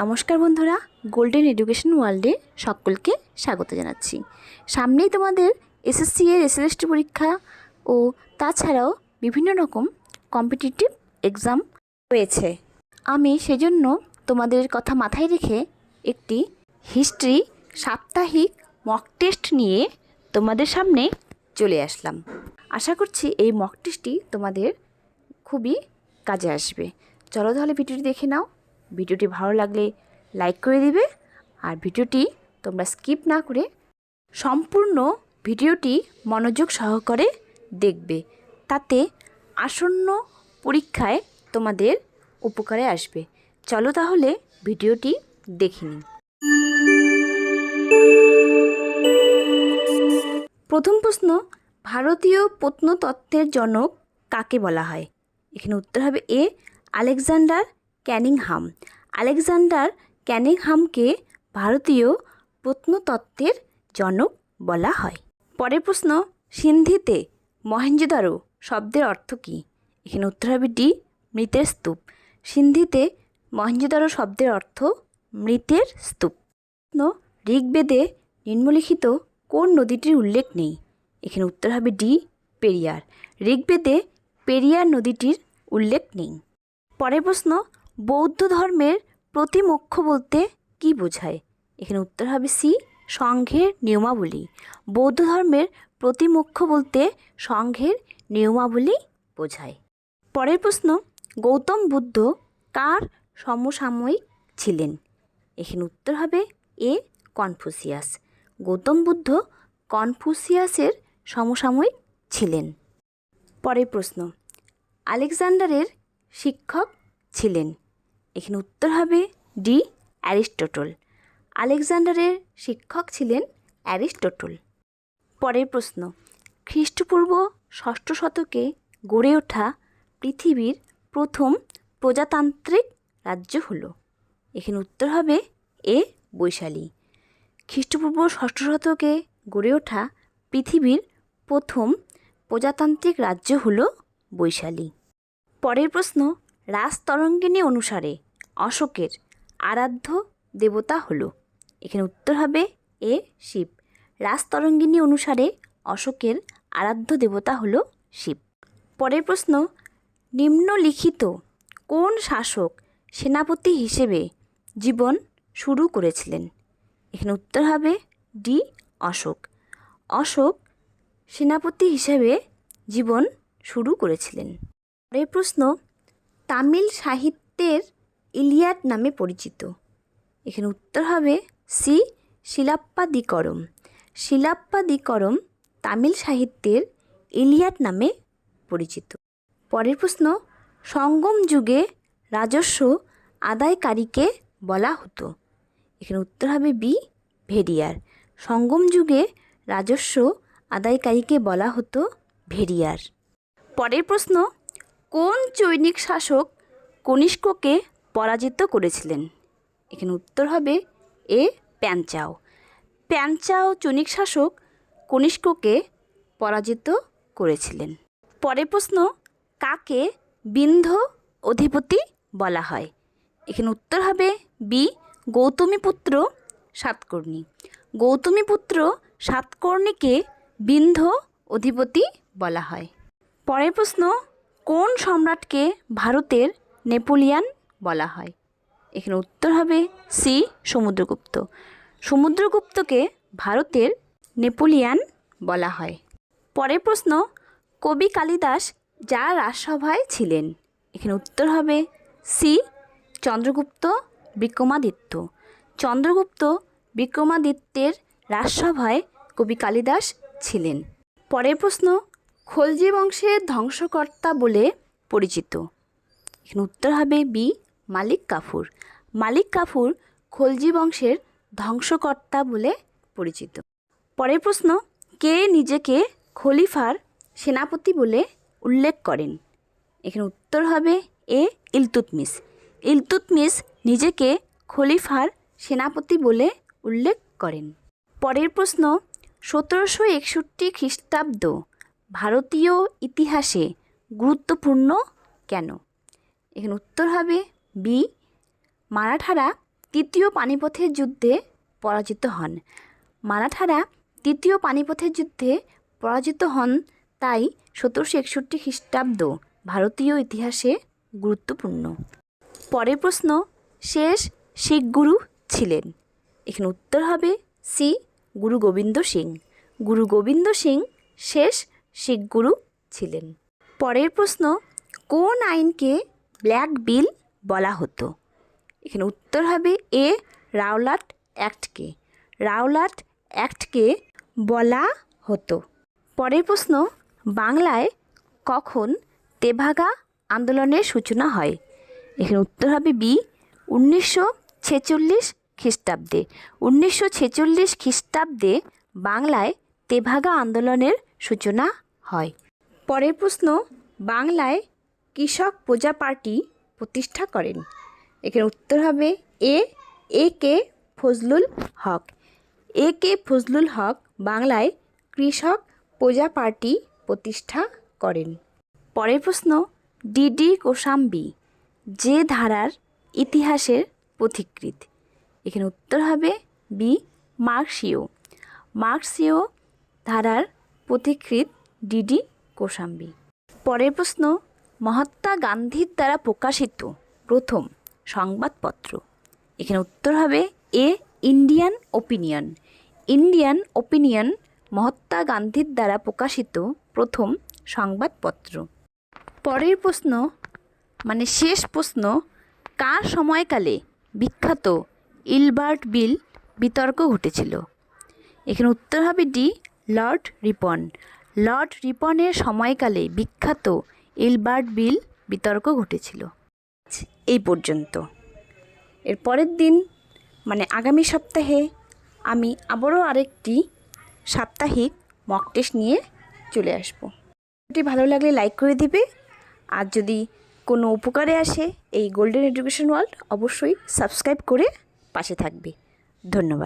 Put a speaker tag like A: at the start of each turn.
A: নমস্কার বন্ধুরা golden education ওয়ার্ল্ডে সকলকে স্বাগত জানাচ্ছি। সামনেই তোমাদের এসএসসি এর এসএলএসটি পরীক্ষা ও তাছাড়াও বিভিন্ন রকম কম্পিটিটিভ এক্সাম রয়েছে। আমি সেজন্য তোমাদের কথা মাথায় রেখে একটি হিস্ট্রি সাপ্তাহিক মক টেস্ট নিয়ে তোমাদের সামনে চলে আসলাম। আশা করছি এই মক টেস্টটি তোমাদের খুবই কাজে আসবে। চলো তাহলে ভিডিওটি দেখে নাও। ভিডিওটি ভালো লাগলে লাইক করে দিবে আর ভিডিওটি তোমরা স্কিপ না করে সম্পূর্ণ ভিডিওটি মনোযোগ সহকারে দেখবে। তাতে আসন্ন পরীক্ষায় তোমাদের উপকারে আসবে। চলো তাহলে ভিডিওটি দেখে নিই। প্রথম প্রশ্ন, ভারতীয় প্রত্নতত্ত্বের জনক কাকে বলা হয়? এখানে উত্তর হবে এ, আলেকজান্ডার ক্যানিংহাম। আলেকজান্ডার ক্যানিংহামকে ভারতীয় প্রত্নতত্ত্বের জনক বলা হয়। পরের প্রশ্ন, সিন্ধিতে মহেঞ্জোদারো শব্দের অর্থ কী? এখানে উত্তর হবে ডি, মৃতের স্তূপ। সিন্ধিতে মহেঞ্জোদারো শব্দের অর্থ মৃতের স্তূপ। ঋগ্বেদে নিম্নলিখিত কোন নদীটির উল্লেখ নেই? এখানে উত্তর হবে ডি, পেরিয়ার। ঋগ্বেদে পেরিয়ার নদীটির উল্লেখ নেই। পরের প্রশ্ন বৌদ্ধ ধর্মের প্রতিমোক্ষ বলতে কি বোঝায়? এখানে উত্তর হবে সি, সংঘের নিয়মাবলী। বৌদ্ধ ধর্মের প্রতিমোক্ষ বলতে সংঘের নিয়মাবলী বোঝায়। পরের প্রশ্ন, গৌতম বুদ্ধ কার সমসাময়িক ছিলেন? এখানে উত্তর হবে এ, কনফুসিয়াস। গৌতম বুদ্ধ কনফুসিয়াসের সমসাময়িক ছিলেন। পরের প্রশ্ন, আলেকজান্ডারের শিক্ষক ছিলেন? এখানে উত্তর হবে ডি, অ্যারিস্টটল। আলেকজান্ডারের শিক্ষক ছিলেন অ্যারিস্টটল। পরের প্রশ্ন, খ্রিস্টপূর্ব ষষ্ঠ শতকে গড়ে ওঠা পৃথিবীর প্রথম প্রজাতান্ত্রিক রাজ্য হল। এখানে উত্তর হবে এ, বৈশালী। খ্রিস্টপূর্ব ষষ্ঠ শতকে গড়ে ওঠা পৃথিবীর প্রথম প্রজাতান্ত্রিক রাজ্য হল বৈশালী। পরের প্রশ্ন রাজতরঙ্গিনী অনুসারে অশোকের আরাধ্য দেবতা হল। এখানে উত্তর হবে এ শিব। রাজতরঙ্গিনী অনুসারে অশোকের আরাধ্য দেবতা হল শিব। পরের প্রশ্ন, নিম্নলিখিত কোন শাসক সেনাপতি হিসেবে জীবন শুরু করেছিলেন? এখানে উত্তর হবে ডি, অশোক। অশোক সেনাপতি হিসেবে জীবন শুরু করেছিলেন। পরের প্রশ্ন, তামিল সাহিত্যের ইলিয়াড নামে পরিচিত। এখানে উত্তর হবে সি, শিলাপ্পাদিকরম। শিলাপ্পাদিকরম তামিল সাহিত্যের ইলিয়াড নামে পরিচিত। পরের প্রশ্ন, সঙ্গম যুগে রাজস্ব আদায়কারীকে বলা হতো। এখানে উত্তর হবে বি ভেরিয়ার সঙ্গম যুগে রাজস্ব আদায়কারীকে বলা হতো ভেরিয়ার পরের প্রশ্ন, কোন চৈনিক শাসক কনিষ্ককে পরাজিত করেছিলেন। এখানে উত্তর হবে এ প্যাঞ্চাও প্যাঞ্চাও চৈনিক শাসক কনিষ্ককে পরাজিত করেছিলেন। পরের প্রশ্ন, কাকে বিন্ধ অধিপতি বলা হয়? এখানে উত্তর হবে বি গৌতমীপুত্র সাতকর্ণী। গৌতমীপুত্র সাতকর্ণীকে বিন্ধ অধিপতি বলা হয়। পরের প্রশ্ন, কোন সম্রাটকে ভারতের নেপোলিয়ান বলা হয়। এখানে উত্তর হবে সি, সমুদ্রগুপ্ত। সমুদ্রগুপ্তকে ভারতের নেপোলিয়ান বলা হয়। পরের প্রশ্ন, কবি কালিদাস যার রাজসভায় ছিলেন? এখানে উত্তর হবে সি, চন্দ্রগুপ্ত, বিক্রমাদিত্য। চন্দ্রগুপ্ত বিক্রমাদিত্যের রাজসভায় কবি কালিদাস ছিলেন। পরের প্রশ্ন, খলজি বংশের ধ্বংসকর্তা বলে পরিচিত। এখানে উত্তর হবে বি মালিক কাফুর। মালিক কাফুর খলজি বংশের ধ্বংসকর্তা বলে পরিচিত। পরের প্রশ্ন, কে নিজেকে খলিফার সেনাপতি বলে উল্লেখ করেন? এখানে উত্তর হবে এ ইলতুতমিস ইলতুতমিস নিজেকে খলিফার সেনাপতি বলে উল্লেখ করেন। পরের প্রশ্ন, সতেরোশো একষট্টি খ্রিস্টাব্দ ভারতীয় ইতিহাসে গুরুত্বপূর্ণ কেন? এখানে উত্তর হবে বি, মারাঠারা তৃতীয় পানিপথের যুদ্ধে পরাজিত হন। মারাঠারা তৃতীয় পানিপথের যুদ্ধে পরাজিত হন, তাই সতেরোশো একষট্টি খ্রিস্টাব্দ ভারতীয় ইতিহাসে গুরুত্বপূর্ণ। পরের প্রশ্ন, শেষ শিখ গুরু ছিলেন। এখানে উত্তর হবে সি, গুরু গোবিন্দ সিং। গুরু গোবিন্দ সিং শেষ শিখ গুরু ছিলেন। পরের প্রশ্ন, কোন আইনকে ব্ল্যাক বিল বলা হতো। এখানে উত্তর হবে এ রাওলাট অ্যাক্টকে। রাওলাট অ্যাক্টকে বলা হতো। পরের প্রশ্ন, বাংলায় কখন তেভাগা আন্দোলনের সূচনা হয়? এখানে উত্তর হবে বি, উনিশশো ছেচল্লিশ খ্রিস্টাব্দে। উনিশশো ছেচল্লিশ খ্রিস্টাব্দে বাংলায় তেভাগা আন্দোলনের সূচনা হয়। পরের প্রশ্ন, বাংলায় কৃষক প্রজা পার্টি প্রতিষ্ঠা করেন। এখানে উত্তর হবে এ এ কে ফজলুল হক। এ কে ফজলুল হক বাংলায় কৃষক প্রজা পার্টি প্রতিষ্ঠা করেন। পরের প্রশ্ন ডিডি কোসাম্বি, যে ধারার ইতিহাসের পথিকৃৎ। এখানে উত্তর হবে বি, মার্কসীয়। মার্কসীয় ধারার পথিকৃৎ ডিডি কোসাম্বি। পরের প্রশ্ন মহাত্মা গান্ধীর দ্বারা প্রকাশিত প্রথম সংবাদপত্র। এখানে উত্তর হবে A, Indian Opinion. Indian Opinion Mahatma গান্ধীর দ্বারা প্রকাশিত প্রথম সংবাদপত্র। পরের প্রশ্ন মানে শেষ প্রশ্ন, কার সময়কালে বিখ্যাত ইলবার্ট বিল বিতর্ক ঘটেছিল? এখানে উত্তর হবে ডি, লর্ড রিপন। লর্ড রিপনের সময়কালে বিখ্যাত ইলবার্ট বিল বিতর্ক ঘটেছিল। এই পর্যন্ত। এর পরের দিন মানে আগামী সপ্তাহে, আমি আবারও আরেকটি সাপ্তাহিক মক টেস্ট নিয়ে চলে আসব। ভিডিওটি ভালো লাগলে লাইক করে দিবে। আর যদি কোনো উপকারে আসে এই গোল্ডেন এডুকেশন ওয়ার্ল্ড অবশ্যই সাবস্ক্রাইব করে পাশে থাকবে। ধন্যবাদ।